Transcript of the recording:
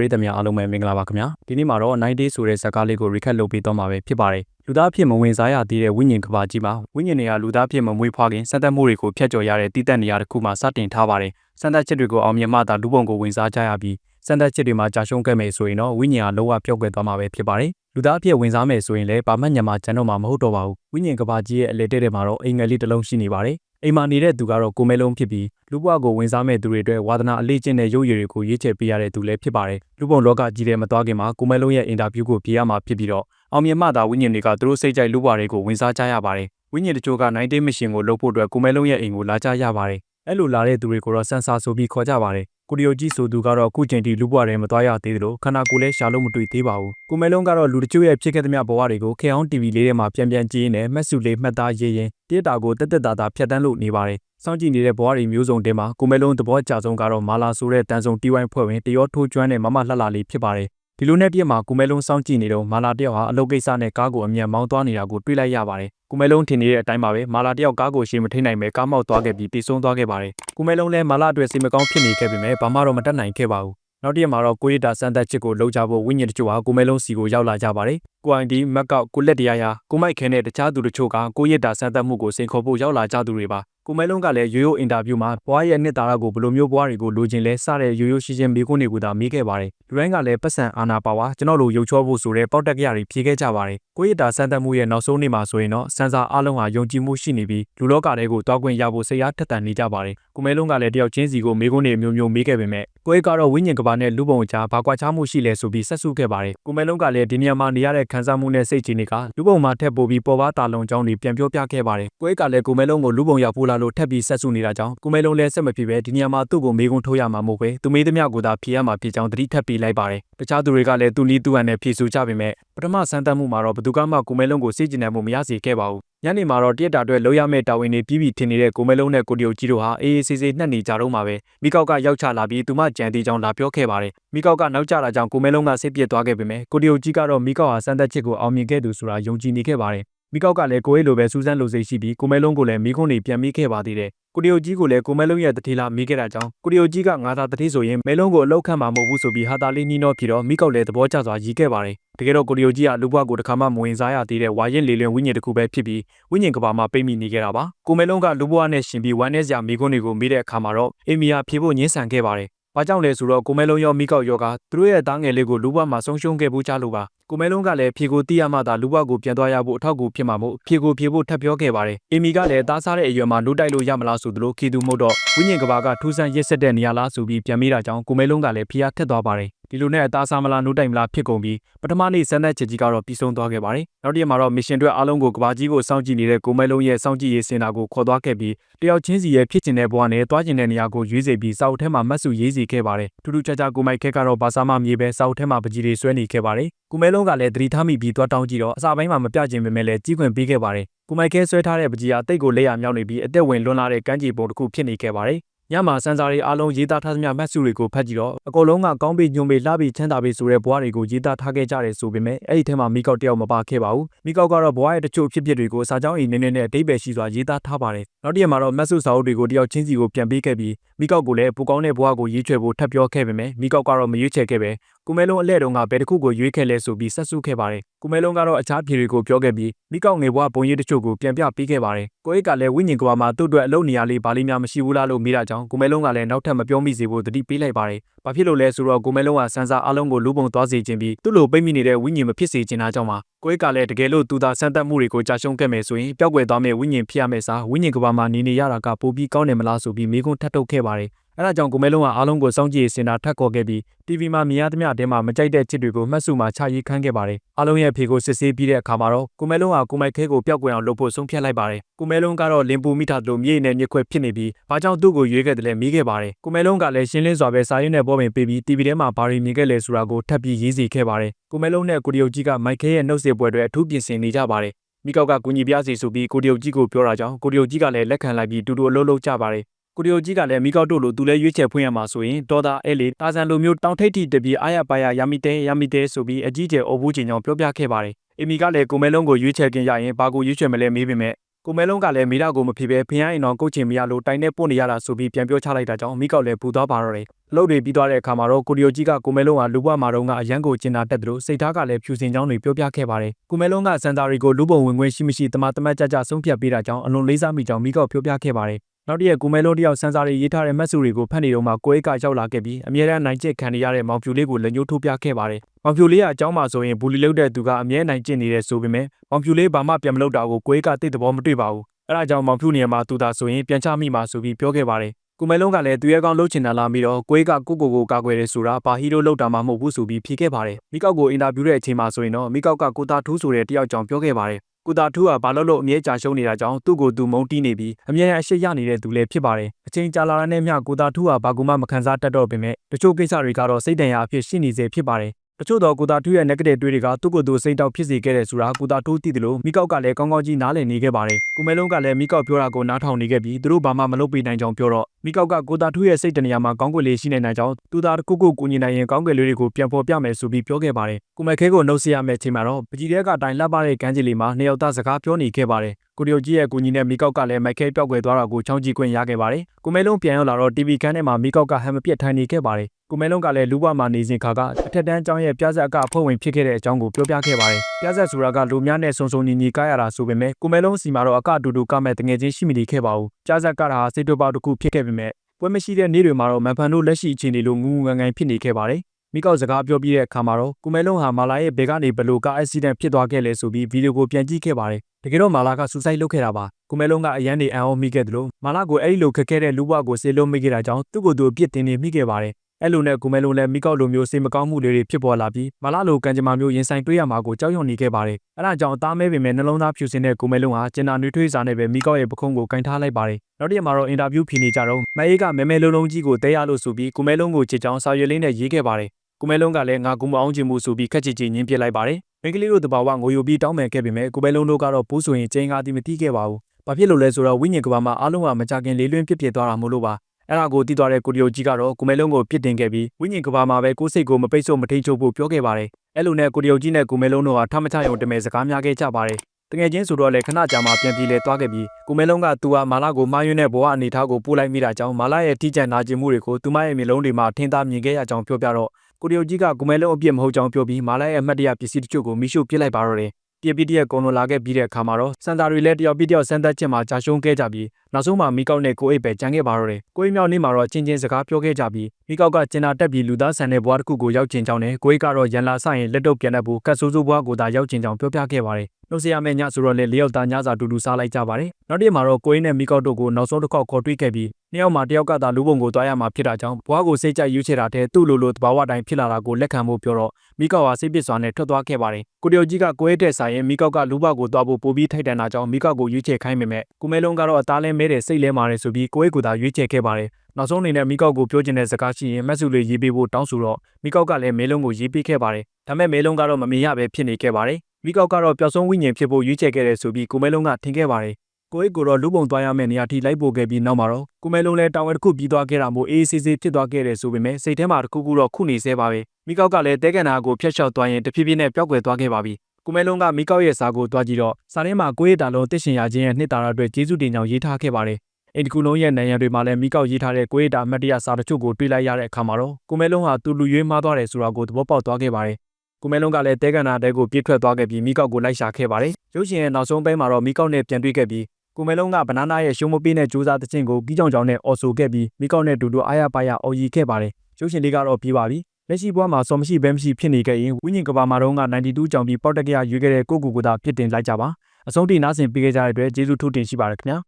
ပရိသတ်များအားလုံးပဲမင်္ဂလာပါခင်ဗျာဒီနေ့မှာတော့9 day ဆိုတဲ့ဇာတ်ကားလေးကို recap လုပ်ပေးသွားမှာပဲဖြစ်ပါတယ်လူသားဖြစ်မဝင်စားရသေးတဲ့ဝိညာဉ်ကဘာကြီးမှာဝိညာဉ်တွေကလူသားဖြစ်မမွေးဖွားခင်စံသက်မှုတွေကိုဖျက်ကျော်ရတဲ့တည်တတ်နေရာတစ်ခုမှာစတင်ထားပါတယ်စံသက်ချက်တွေကိုအောင်မြင်မှသာလူပုံကိုဝင်စားကြရပြီးစံသက်ချက်တွေမှာကြာရှုံးခဲ့မယ်ဆိုရင်တော့ဝိညာဉ်ကလုံးဝပျောက်ကွယ်သွားမှာပဲဖြစ်ပါတယ်လူသားအဖြစ်ဝင်စားမယ်ဆိုရင်လည်းပါမတ်ညမှာကျန်တော့မှာမဟုတ်တော့ပါဘူးဝိညာဉ်ကဘာကြီးရဲ့အလေတဲ့တဲ့မှာတော့အိမ်ငယ်လေးတစ်လုံးရှိနေပါတယ် အိမ်မှာနေတဲ့သူကတော့ကိုမဲလုံးဖြစ်ပြီးလူဘဝကိုဝင်စားမဲ့သူတွေအတွက်ဝါသနာအလေးကျင့်တဲ့ရုပ်ရည်တွေကိုရေးချယ်ပေးရတဲ့သူလည်းဖြစ်ပါတယ်လူပုံလောကကြီးတဲ့မသွားခင်မှာကိုမဲလုံးရဲ့အင်တာဗျူးကိုဖြေရမှာဖြစ်ပြီးတော့အောင်မြင်မှသာဝိညာဉ်တွေကသူတို့စိတ်ကြိုက်လူဘဝတွေကိုဝင်စားကြရပါတယ်ဝိညာဉ်တချို့က90 mission ကိုလုပ်ဖို့အတွက်ကိုမဲလုံးရဲ့အိမ်ကိုလာကြရပါတယ်အဲ့လိုလာတဲ့သူတွေကိုတော့စန်ဆာဆိုပြီးခေါ်ကြပါတယ် ကိုရီယိုကြီးဆိုသူကတော့အခုချိန်ထိလူဘဝတွေမသွားရသေးသလိုခန္ဓာကိုယ်လည်းရှာလို့မတွေ့သေးပါဘူးကိုမဲလုံးကတော့လူတချို့ရဲ့ဖြစ်ခဲ့သမျှဘဝတွေကိုခေအောင် TV လေးထဲမှာပြန်ပြန်ကြည့်ရင်းနဲ့မှတ်စုလေးမှတ်သားရေးရင်တည့်တာကိုတက်တက်တာတာဖြတ်တန်းလို့နေပါတယ်စောင့်ကြည့်နေတဲ့ဘဝတွေမျိုးစုံတင်မှာကိုမဲလုံးသဘောကျဆုံးကတော့မာလာဆိုတဲ့တန်ဆုံတီဝိုင်းဖွဲ့ဝင်တရောထိုးကျွမ်းတဲ့မမလှလှလေးဖြစ်ပါတယ် ဒီလိုနဲ့ပြည့်မှာကိုမဲလုံးစောင့်ကြည့်နေတော့မာလာတယောက်ဟာအလုပ်ကိစ္စနဲ့ကားကိုအမြန်မောင်းသွားနေတာကိုတွေ့လိုက်ရပါတယ်ကိုမဲလုံးထင်နေတဲ့အတိုင်းပါပဲမာလာတယောက်ကားကိုရှေ့မထိန်နိုင်ပဲကားမောက်သွားခဲ့ပြီးပြေဆုံးသွားခဲ့ပါတယ်ကိုမဲလုံးလည်းမာလာအတွက်စိတ်မကောင်းဖြစ်နေခဲ့ပေမဲ့ဘာမှတော့မတတ်နိုင်ခဲ့ပါဘူးနောက်တစ်ရက်မှာတော့ကိုရတာစမ်းသက်ချစ်ကိုလှုပ်ကြဖို့ဝိညာဉ်တချို့ဟာကိုမဲလုံးစီကိုရောက်လာကြပါတယ်။ကိုအိုင်ဒီမက်ကောက်ကိုလက်တရားယာကိုမိုက်ခဲနဲ့တခြားသူတို့ချို့ကကိုရတာစမ်းသက်မှုကိုစိန်ခေါ်ဖို့ရောက်လာကြသူတွေပါ။ကိုမဲလုံးကလည်းရိုးရိုးအင်တာဗျူးမှာဘွားရဲ့နှစ်သာရကိုဘယ်လိုမျိုးဘွားတွေကိုလိုချင်လဲစတဲ့ရိုးရိုးရှင်းရှင်းမေးခွန်းတွေကိုသာမေးခဲ့ပါတယ်။လူတိုင်းကလည်းပတ်စံအာနာပါဝါကျွန်တော်တို့ရုပ်ချောဖို့ဆိုတဲ့ပေါက်တက်ကြရတွေဖြေခဲ့ကြပါတယ်။ကိုရတာစမ်းသက်မှုရဲ့နောက်ဆုံးနေ့မှာဆိုရင်တော့စံစာအားလုံးဟာယုံကြည်မှုရှိနေပြီးလူလောကတွေကိုတွားခွင့်ရဖို့စိတ်အားထက်သန်နေကြပါတယ်။ကိုမဲလုံးကလည်းတယောက်ချင်းစီကိုမေးခွန်းတွေအမျိုးမျိုးမေးခဲ့ပေမဲ့ကိုရဲကတော့ဝိညာဉ်ကဘာနဲ့လူပုံကြားဘာကွာခြားမှုရှိလဲဆိုပြီးဆက်စုခဲ့ပါတယ်။ကိုမဲလုံးကလည်းဒီနေရာမှာနေရတဲ့ခံစားမှုနဲ့စိတ်ချနေကလူပုံမှာထက်ပိုပြီးပေါ်ပါတာလုံကြောင်းတွေပြန်ပြောပြခဲ့ပါတယ်။ကိုရဲကလည်းကိုမဲလုံးကိုလူပုံရောက်ဖို့လာလို့ထပ်ပြီးဆက်စုနေတာကြောင့်ကိုမဲလုံးလည်းဆက်မဖြစ်ပဲဒီနေရာမှာသူ့ကိုမေးခွန်းထုတ်ရမှာမဟုတ်ပဲသူမေးသမျှကိုသာဖြေရမှာဖြစ်ကြောင်းသတိထပ်ပေးလိုက်ပါတယ်။တခြားသူတွေကလည်းသူနီးသူ့ဟန်နဲ့ဖြေဆိုကြပေမဲ့ပထမစမ်းသပ်မှုမှာတော့ဘသူကမှကိုမဲလုံးကိုစိတ်ကျဉ်တဲ့မှုမရစေခဲ့ပါဘူး။ ညနေမှာတော့တရက်တာအတွက်လောက်ရမယ့်တာဝန်တွေပြီးပြီးထင်နေတဲ့ကိုမဲလုံးနဲ့ကိုတီယိုကြီးတို့ဟာအေးအေးဆေးဆေးနှက်နေကြတော့မှာပဲမိကောက်ကရောက်ချလာပြီးသူမကြံသေးကြောင်းလာပြောခဲ့ပါတယ်မိကောက်ကနောက်ကျလာကြောင်းကိုမဲလုံးကစိတ်ပြစ်သွားခဲ့ပေမဲ့ကိုတီယိုကြီးကတော့မိကောက်ဟာစမ်းသက်ချစ်ကိုအောင်မြင်ခဲ့သူဆိုတာယုံကြည်နေခဲ့ပါတယ် မိကောက်ကလည်းကိုအေးလိုပဲစူးစမ်းလိုစိတ်ရှိပြီးကိုမဲလုံးကိုလည်းမိခွန်းတွေပြန်မိခဲ့ပါသေးတယ်ကိုရီယိုကြီးကိုလည်းကိုမဲလုံးရဲ့တတိလာမိခဲ့တာကြောင့်ကိုရီယိုကြီးကငါသာတတိဆိုရင်မဲလုံးကိုအလောက်ခံမှာမဟုတ်ဘူးဆိုပြီးဟာတာလေးနှီးနှောဖြစ်တော့မိကောက်လည်းသဘောကျစွာရီးခဲ့ပါတယ်တကယ်တော့ကိုရီယိုကြီးကလူဘွားကိုတခါမှမဝင်စားရသေးတဲ့ဝါရင်လေလွင်ဝိညာဉ်တစ်ခုပဲဖြစ်ပြီးဝိညာဉ်ကဘာမှာပိတ်မိနေခဲ့တာပါကိုမဲလုံးကလူဘွားနဲ့ရှင်ပြီးဝမ်းနဲ့စရာမိခွန်းတွေကိုမိတဲ့အခါမှာတော့အေမီယာဖြေဖို့ညှင်းဆန်ခဲ့ပါတယ်။ဘာကြောင့်လဲဆိုတော့ကိုမဲလုံးရောမိကောက်ရောကသူတို့ရဲ့သားငယ်လေးကိုလူဘွားမှာဆုံးရှုံးခဲ့ဘူးကြလို့ပါ ကိုမဲလုံးကလည်းဖြေကိုတီးရမှသာလူဘွားကိုပြန်သွားရဖို့အထောက်အကူဖြစ်မှာမို့ဖြေကိုဖြေဖို့ထပ်ပြောခဲ့ပါတယ်။အေမီကလည်းသားစားတဲ့အရွယ်မှာလူတိုက်လို့ရမလားဆိုသလိုခီသူမို့တော့ဝိညာဉ်ကဘာကထူးဆန်းရစ်ဆက်တဲ့နေရာလားဆိုပြီးပြန်မိတာကြောင့်ကိုမဲလုံးကလည်းဖျားထက်သွားပါတယ်ဒီလိုနဲ့အသားစားမလားနှုတ်တိုင်မလားဖြစ်ကုန်ပြီးပထမနေ့စမ်းသပ်ချက်ကြီးကတော့ပြီးဆုံးသွားခဲ့ပါတယ်။နောက်တစ်ရက်မှာတော့မစ်ရှင်အတွက်အားလုံးကိုကဘာကြီးကိုစောင့်ကြည့်နေတဲ့ကိုမဲလုံးရဲ့စောင့်ကြည့်ရေးစင်တာကိုခေါ်သွားခဲ့ပြီးတယောက်ချင်းစီရဲ့ဖြစ်ကျင်တဲ့ဘဝနဲ့တွားကျင်တဲ့နေရာကိုရွေးစေပြီးစာအုပ်ထဲမှာမှတ်စုရေးစီခဲ့ပါတယ်။ထူးထူးခြားခြားကိုမိုက်ခက်ကတော့ဘာသာမှမြေပဲစာအုပ်ထဲမှာပကြီးတွေဆွဲနေခဲ့ပါတယ်။ကိုမဲလုံးကလည်းသတိထားမိပြီးတွားတောင်းကြည့်တော့အစာပိုင်းမှာမပြကျင်ပေမဲ့လည်းကြီးခွင့်ပေးခဲ့ပါတယ်။ကိုမိုက်ခဲဆွဲထားတဲ့ပကြီးဟာတိတ်ကိုလက်ရမြောက်နေပြီးအသက်ဝင်လွန်လာတဲ့ကမ်းခြေပုံတစ်ခုဖြစ်နေခဲ့ပါတယ်ညမှာစံစာတွေအားလုံးရေးသားထားသမျှမှတ်စုတွေကိုဖတ်ကြည့်တော့အကုန်လုံးကကောင်းပြီးညွန်ပြီးလှပြီးချမ်းသာပြီးဆိုတဲ့ဘွားတွေကိုရေးသားထားခဲ့ကြတယ်ဆိုပေမဲ့အဲ့ဒီထဲမှာမိကောက်တယောက်မပါခဲ့ပါဘူးမိကောက်ကတော့ဘွားရဲ့တချို့ဖြစ်ပျက်တွေကိုစာကြောင်းအင်းနေနေနဲ့အတိတ်ပဲရှိစွာရေးသားထားပါတယ်နောက်တစ်ရက်မှာတော့မှတ်စုစာအုပ်တွေကိုတယောက်ချင်းစီကိုပြန်ပေးခဲ့ပြီးမိကောက်ကိုလည်းပူကောင်းတဲ့ဘွားကိုရေးချွဲဖို့ထပ်ပြောခဲ့ပေမဲ့မိကောက်ကတော့မရွေးချယ်ခဲ့ပဲ ကိုမဲလုံးအလဲတုံးကဘယ်တစ်ခုကိုရွေးခဲ့လဲဆိုပြီးဆက်စုခဲ့ပါတယ်ကိုမဲလုံးကတော့အခြားဖြေတွေကိုပြောခဲ့ပြီးမိကောက်ငယ်ဘွားပုံရိပ်တချို့ကိုပြန်ပြပေးခဲ့ပါတယ်ကိုအိတ်ကလည်းဝိညာဉ်ကဘာမှာသူ့အတွက်အလုပ်နေရာလေးဘာလေးများမရှိဘူးလားလို့မေးတာကြောင့်ကိုမဲလုံးကလည်းနောက်ထပ်မပြောမိစေဖို့တတိပေးလိုက်ပါတယ်ဘာဖြစ်လို့လဲဆိုတော့ကိုမဲလုံးကစန်းစာအလုံးကိုလူပုံသွားစေခြင်းပြီးသူ့လိုပိတ်မိနေတဲ့ဝိညာဉ်မဖြစ်စေချင်တာကြောင့်ပါကိုအိတ်ကလည်းတကယ်လို့သူသာစမ်းသပ်မှုတွေကိုကြာရှုံးခဲ့မယ်ဆိုရင်ပျောက်ကွယ်သွားမယ့်ဝိညာဉ်ဖြစ်ရမယ့်စာဝိညာဉ်ကဘာမှာနေနေရတာကပိုပြီးကောင်းတယ်မလားဆိုပြီးမိကုန်းထပ်ထုတ်ခဲ့ပါတယ် အဲဒါကြောင့်ကိုမဲလုံးကအားလုံးကိုစောင့်ကြည့်စင်တာထပ်ခေါ်ခဲ့ပြီး TV မှာမြင်ရသမျှအတင်းမှာမကြိုက်တဲ့ချစ်တွေကိုမှတ်စုမှာချရေးခန်းခဲ့ပါတယ်အားလုံးရဲ့ဖေကိုစစ်ဆေးပြီးတဲ့အခါမှာတော့ကိုမဲလုံးကကိုမိုက်ခဲကိုပျောက်ကွယ်အောင်လုပ်ဖို့ဆုံးဖြတ်လိုက်ပါတယ်ကိုမဲလုံးကတော့လင်ပူမိထားသလိုမြေနဲ့မြစ်ခွဲဖြစ်နေပြီးဘာကြောင့်သူ့ကိုရွေးခဲ့တယ်လဲမေးခဲ့ပါတယ်ကိုမဲလုံးကလည်းရှင်းလင်းစွာပဲစာရင်းနဲ့ပေါ်ပင်ပေးပြီး TV ထဲမှာဘာတွေမြင်ခဲ့လဲဆိုတာကိုထပ်ပြီးရေးစီခဲ့ပါတယ်ကိုမဲလုံးနဲ့ကိုရီယိုကြီးကမိုက်ခဲရဲ့နှုတ်ဆက်ပွဲတွေအထူးပြင်ဆင်နေကြပါတယ်မိကောက်ကကူညီပြစီဆိုပြီးကိုရီယိုကြီးကိုပြောတာကြောင့်ကိုရီယိုကြီးကလည်းလက်ခံလိုက်ပြီးတူတူအလုပ်လုပ်ကြပါတယ် ကိုရီယိုကြီးကလည်းမိကောက်တို့လိုသူလည်းရွေးချယ်ဖွင့်ရမှာဆိုရင်ဒေါ်တာအဲလီတာဇန်လိုမျိုးတောင်ထိပ်ထိတပြေအားရပါရရမီတဲရမီတဲဆိုပြီးအကြီးကျယ်အုပ်ဘူးချင်ကြောင်ပြောပြခဲ့ပါတယ်အီမီကလည်းကိုမဲလုံးကိုရွေးချယ်ခင်ရရင်ဘာကိုရွေးချယ်မလဲမေးပေမဲ့ကိုမဲလုံးကလည်းမိသားကိုမဖြစ်ပဲဖျားရင်တော့ကုတ်ချင်မရလို့တိုင်နဲ့ပို့နေရတာဆိုပြီးပြန်ပြောချလိုက်တာကြောင့်မိကောက်လည်းပူသွားပါတော့တယ်အလုပ်တွေပြီးသွားတဲ့အခါမှာတော့ကိုရီယိုကြီးကကိုမဲလုံးဟာလူဘွားမှာတော့ကအရန်ကိုကျင်နာတက်တယ်လို့စိတ်ထားကလည်းဖြူစင်ကြောင်းတွေပြောပြခဲ့ပါတယ်ကိုမဲလုံးကစန်တာရီကိုလူပုံဝင်ခွင့်ရှိမရှိတမတမတ်ကြကြဆုံးဖြတ်ပေးတာကြောင့်အလွန်လေးစားမိကြောင်းမိကောက်ပြောပြခဲ့ပါတယ် နောက်တရက်ကိုမဲလုံးတယောက်စန်စာတွေရေးထားတဲ့မက်ဆူတွေကိုဖတ်နေတော့မှကိုယ်ကရောက်လာခဲ့ပြီးအမြဲတမ်းနိုင်ကျင့်ခံရတဲ့မောင်ဖြူလေးကိုလက်ညှိုးထိုးပြခဲ့ပါတယ်။မောင်ဖြူလေးကအကြောင်းမှဆိုရင်ဘူလီလုပ်တဲ့သူကအမြဲနိုင်ကျင့်နေတဲ့ဆိုပေမဲ့မောင်ဖြူလေးဘာမှပြန်မလုပ်တာကိုကိုယ်ကသိတဲ့ဘောမတွေ့ပါဘူး။အဲဒါကြောင့်မောင်ဖြူနေရာမှာသူသာဆိုရင်ပြန်ချမိမှာဆိုပြီးပြောခဲ့ပါတယ်။ကိုမဲလုံးကလည်းသူရဲကောင်းလှုပ်ချင်တာလာပြီးတော့ကိုယ်ကကိုကိုကိုကာကွယ်တယ်ဆိုတာဘာဟီရိုလှုပ်တာမှမဟုတ်ဘူးဆိုပြီးဖြေခဲ့ပါတယ်။မိကောက်ကိုအင်တာဗျူးတဲ့အချိန်မှာဆိုရင်တော့မိကောက်ကကိုသားထူးဆိုတဲ့တယောက်ကြောင့်ပြောခဲ့ပါတယ် ကိုတာထူးကဘာလို့လို့အမြဲကြာရှုံးနေတာကြောင့်သူ့ကိုသူမုန်းတီးနေပြီးအမြဲတမ်းအရှိတ်ရနေတဲ့သူလည်းဖြစ်ပါတယ်အချိန်ကြာလာတဲ့နဲ့မျှကိုတာထူးကဘာကူမှမခံစားတတ်တော့ပေမဲ့တချို့ကိစ္စတွေကတော့စိတ်တန်ရာအဖြစ်ရှိနေစေဖြစ်ပါတယ် တချို့တော့ကိုတာထူးရဲ့ negative တွေတွေကသူ့ကိုယ်သူစိတ်တောက်ဖြစ်စေခဲ့တယ်ဆိုတာကိုတာထူးသိတယ်လို့မိကောက်ကလည်းကောင်းကောင်းကြီးနားလည်နေခဲ့ပါတယ်ကိုမဲလုံးကလည်းမိကောက်ပြောတာကိုနားထောင်နေခဲ့ပြီးသူတို့ဘာမှမလုပ်ပေးနိုင်ကြောင်းပြောတော့မိကောက်ကကိုတာထူးရဲ့စိတ်တနေရာမှာကောင်းကွယ်လေးရှိနေနိုင်ကြောင်းသူသားတစ်ခုခုကူညီနိုင်ရင်ကောင်းကွယ်လေးတွေကိုပြန်ဖော်ပြမယ်ဆိုပြီးပြောခဲ့ပါတယ်ကိုမဲခဲကိုနှုတ်ဆက်ရမယ့်အချိန်မှာတော့ပကြီးတဲ့ကတိုင်လှပ်ပါတဲ့ကမ်းခြေလေးမှာနှစ်ယောက်သားစကားပြောနေခဲ့ပါတယ် ကိုရီယိုကြီးရဲ့ကူညီနဲ့မိကောက်ကလည်းမိုက်ခဲပြောက်ကွယ်သွားတာကိုချောင်းကြည့်ခွင့်ရခဲ့ပါတယ်ကိုမဲလုံးပြန်ရောက်လာတော့ TV ခန်းထဲမှာမိကောက်ကဟန်မပြတ်ထိုင်နေခဲ့ပါတယ်ကိုမဲလုံးကလည်းလူဘွားမှာနေစဉ်ခါကအထက်တန်းကျောင်းရဲ့ပြဇက်အကအဖွဲ့ဝင်ဖြစ်ခဲ့တဲ့အကြောင်းကိုပြောပြခဲ့ပါတယ်။ပြဇက်ဆိုတာကလူများနဲ့စုံစုံညီညီကားရတာဆိုပေမဲ့ကိုမဲလုံးစီမှာတော့အကအတူတူကမဲ့တငယ်ချင်းရှိမိနေခဲ့ပါဘူး။ပြဇက်ကတာဟာစိတ်တူပေါတစ်ခုဖြစ်ခဲ့ပေမဲ့ပွဲမရှိတဲ့နေ့တွေမှာတော့မန်ဖန်တို့လက်ရှိအခြေအနေလိုငူငူငန်ငန်ဖြစ်နေခဲ့ပါတယ်။ မိကောက်စကားပြောပြတဲ့အခါမှာတော့ကိုမဲလုံးဟာမာလာရဲ့ဘေကနေဘလို့ကားအက်ဆီဒန့်ဖြစ်သွားခဲ့လဲဆိုပြီးဗီဒီယိုကိုပြန်ကြည့်ခဲ့ပါတယ်။တကယ်တော့မာလာကဆူဆိုက်လုပ်ခဲ့တာပါ။ကိုမဲလုံးကအရန်နေအံ့ဩမိခဲ့တယ်လို့မာလာကိုအဲ့ဒီလိုခက်ခဲတဲ့လူဘွားကိုဆေးလုံးမိခဲ့တာကြောင့်သူ့ကိုယ်သူအပြစ်တင်နေမိခဲ့ပါတယ်။အဲ့လိုနဲ့ကိုမဲလုံးလည်းမိကောက်လိုမျိုးစိတ်မကောင်းမှုတွေဖြစ်ပေါ်လာပြီးမလာလိုကံကြမ္မာမျိုးရင်ဆိုင်တွေ့ရမှာကိုကြောက်ရွံ့နေခဲ့ပါတယ်။အဲ့ဒါကြောင့်အသားမဲပင်မဲ့နှလုံးသားဖြူစင်တဲ့ကိုမဲလုံးဟာကျင်နာနွေးထွေးစာနဲ့ပဲမိကောက်ရဲ့ပခုံးကိုကင်ထားလိုက်ပါတယ်။နောက်တစ်ရက်မှာတော့အင်တာဗျူးဖြေနေကြတော့မအေးကမဲမဲလုံးလုံးကြီးကိုတဲရလို့ဆိုပြီးကိုမဲလုံးကိုချစ်ချောင်းစာရွက်လေးနဲ့ရေးခဲ့ပါတယ်။ ကိုမဲလုံးကလည်းငါကူမအောင်ချင်မှုဆိုပြီးခက်ချစ်ချင်ညင်းပြလိုက်ပါတယ်။မိန်းကလေးတို့တဘာဝငိုယိုပြီးတောင်းပန်ခဲ့ပေမဲ့ကိုမဲလုံးတို့ကတော့ဘူးဆိုရင်ကျင်းကားသည်မသိခဲ့ပါဘူး။ဘာဖြစ်လို့လဲဆိုတော့ဝိညာဉ်ကဘာမှာအားလုံးကမကြခင်လေးလွင်းပြစ်ပြစ်သွားတာမို့လို့ပါ။အဲ့ဒါကိုတည်သွားတဲ့ကိုရီယိုကြီးကတော့ကိုမဲလုံးကိုပြစ်တင်ခဲ့ပြီးဝိညာဉ်ကဘာမှာပဲကိုစိတ်ကိုမပိတ်ဆို့မထိန်ချုပ်ဖို့ပြောခဲ့ပါတယ်။အဲ့လိုနဲ့ကိုရီယိုကြီးနဲ့ကိုမဲလုံးတို့ဟာထမချယုံတမဲစကားများခဲ့ကြပါတယ်။တကယ်ချင်းဆိုတော့လေခဏကြာမှပြန်ပြေးလဲသွားခဲ့ပြီးကိုမဲလုံးကသူဟာမာလာကိုမှားယွင်းတဲ့ဘဝအနေထားကိုပို့လိုက်မိတာကြောင့်မာလာရဲ့ထိကျန်နာကျင်မှုတွေကိုသူမရဲ့မျက်လုံးတွေမှာထင်သာမြင်ခဲ့ရကြောင်းပြောပြတော့ ကိုရီယိုကြီးကကိုမဲလုံးအပြစ်မဟုတ်ကြောင်းပြောပြီးမာလာရဲ့အမှတ်တရပစ္စည်းတချို့ကိုမိရှုပစ်လိုက်ပါတော့တယ်ပြပြတရက်ကုံလွန်လာခဲ့ပြီးတဲ့အခါမှာတော့စန်တာတွေလည်းတယောက်ပြီးတယောက်ဆန်းသက်ချက်မှာကြာရှုံးခဲ့ကြပြီးနောက်ဆုံးမှာမိကောက်နဲ့ကိုအိတ်ပဲကြံခဲ့ပါတော့တယ်ကိုအိတ်မြောက်နေ့မှာတော့ချင်းချင်းစကားပြောခဲ့ကြပြီးမိကောက်ကကျင်နာတက်ပြီးလူသားဆန်တဲ့ဘွားတစ်ခုကိုရောက်ချင်ကြောင်းနဲ့ကိုအိတ်ကတော့ရန်လာဆိုင်ရင်လက်တော့ပြန်တတ်ဖို့ကတ်ဆိုးဆိုးဘွားကိုသာရောက်ချင်ကြောင်းပြောပြခဲ့ပါတယ်နှုတ်ဆက်ရမယ့်ညဆိုတော့လေလျောက်သားညစာတူတူစားလိုက်ကြပါတယ်နောက်တစ်ရက်မှာတော့ကိုအိတ်နဲ့မိကောက်တို့ကိုနောက်ဆုံးတစ်ခေါက်ခေါ်တွေ့ခဲ့ပြီး နှစ်ယောက်မှာတယောက်ကသာလူပုံကိုတွားရမှာဖြစ်တာကြောင့်ဘွားကိုစိတ်ကြိုက်ယူချတာတဲ့သူ့လိုလိုတဘာဝတိုင်းဖြစ်လာတာကိုလက်ခံဖို့ပြောတော့မိကောက်ဟာစိတ်ပစ်စွာနဲ့ထွက်သွားခဲ့ပါတယ်ကိုတယောက်ကြီးကကိုရဲတဲ့ဆိုင်ရင်မိကောက်ကလူဘကိုတွားဖို့ပိုပြီးထိုက်တန်တာကြောင့်မိကောက်ကိုရွေးချယ်ခိုင်းပေမဲ့ကိုမဲလုံးကတော့အသားလဲမဲတဲ့စိတ်လဲမာတယ်ဆိုပြီးကိုရဲကိုသာရွေးချယ်ခဲ့ပါတယ်နောက်ဆုံးအနေနဲ့မိကောက်ကိုပြောချင်တဲ့စကားရှိရင်မက်ဆူလေးရေးပေးဖို့တောင်းဆိုတော့မိကောက်ကလည်းမဲလုံးကိုရေးပေးခဲ့ပါတယ်ဒါပေမဲ့မဲလုံးကတော့မမြင်ရပဲဖြစ်နေခဲ့ပါတယ်မိကောက်ကတော့ပျောက်ဆုံးဝိညာဉ်ဖြစ်ဖို့ရွေးချယ်ခဲ့တယ်ဆိုပြီးကိုမဲလုံးကထင်ခဲ့ပါတယ် ကိုအိတ်ကိုတော့လူပုံသွားရမယ့်နေရာထိလိုက်ပို့ခဲ့ပြီးနောက်မှာတော့ကိုမဲလုံးလည်းတောင်ဝဲတစ်ခုပြီးသွားခဲ့တာမို့အေးအေးဆေးဆေးဖြစ်သွားခဲ့တယ်ဆိုပေမဲ့စိတ်ထဲမှာတစ်ခုခုတော့ခုနေသေးပါပဲမိကောက်ကလည်းတဲကန်နာကိုဖျက်လျှောက်သွားရင်တဖြည်းဖြည်းနဲ့ပျောက်ကွယ်သွားခဲ့ပါပြီကိုမဲလုံးကမိကောက်ရဲ့စာကိုတွားကြည့်တော့စာထဲမှာကိုရဲ့တာလုံးတစ်ရှင်ရခြင်းရဲ့နှစ်တာရအတွက်ကျေးဇူးတင်ကြောင်းရေးထားခဲ့ပါတယ်အိမ်တစ်ခုလုံးရဲ့နိုင်ရန်တွေမှာလည်းမိကောက်ရေးထားတဲ့ကိုရဲ့တာအမတ်တရစာတချို့ကိုတွေ့လိုက်ရတဲ့အခါမှာတော့ကိုမဲလုံးဟာသူလူရွေးမှားသွားတယ်ဆိုတာကိုသဘောပေါက်သွားခဲ့ပါတယ်ကိုမဲလုံးကလည်းတဲကန်နာတဲကိုပြစ်ထွက်သွားခဲ့ပြီးမိကောက်ကိုလိုက်ရှာခဲ့ပါတယ်ရုပ်ရှင်ရဲ့နောက်ဆုံးပိုင်းမှာတော့မိကောက်နဲ့ပြန်တွေ့ခဲ့ပြီး ကိုမဲလုံးကဘနာနာရဲ့ရှုံးမပေးတဲ့စူးစမ်းတဲ့ချင်းကိုကြီးကြောင်ကြောင်နဲ့အော်ဆိုခဲ့ပြီးမိကောက်နဲ့တူတူအားရပါရအော်ရီခဲ့ပါတယ်ရုပ်ရှင်လေးကတော့ပြီးပါပြီလက်ရှိဘဝမှာစော်မရှိဘဲမရှိဖြစ်နေခဲ့ရင်ဝိညာဉ်ကဘာမှာတော့က92ကြောင်ပြီးပေါက်တက်ကရရွေးခဲ့တဲ့ကိုကူကိုသာဖြစ်တင်လိုက်ကြပါအဆုံးထိနားဆင်ပေးခဲ့ကြတဲ့အတွက်ကျေးဇူးထူးတင်ရှိပါတယ်ခင်ဗျာ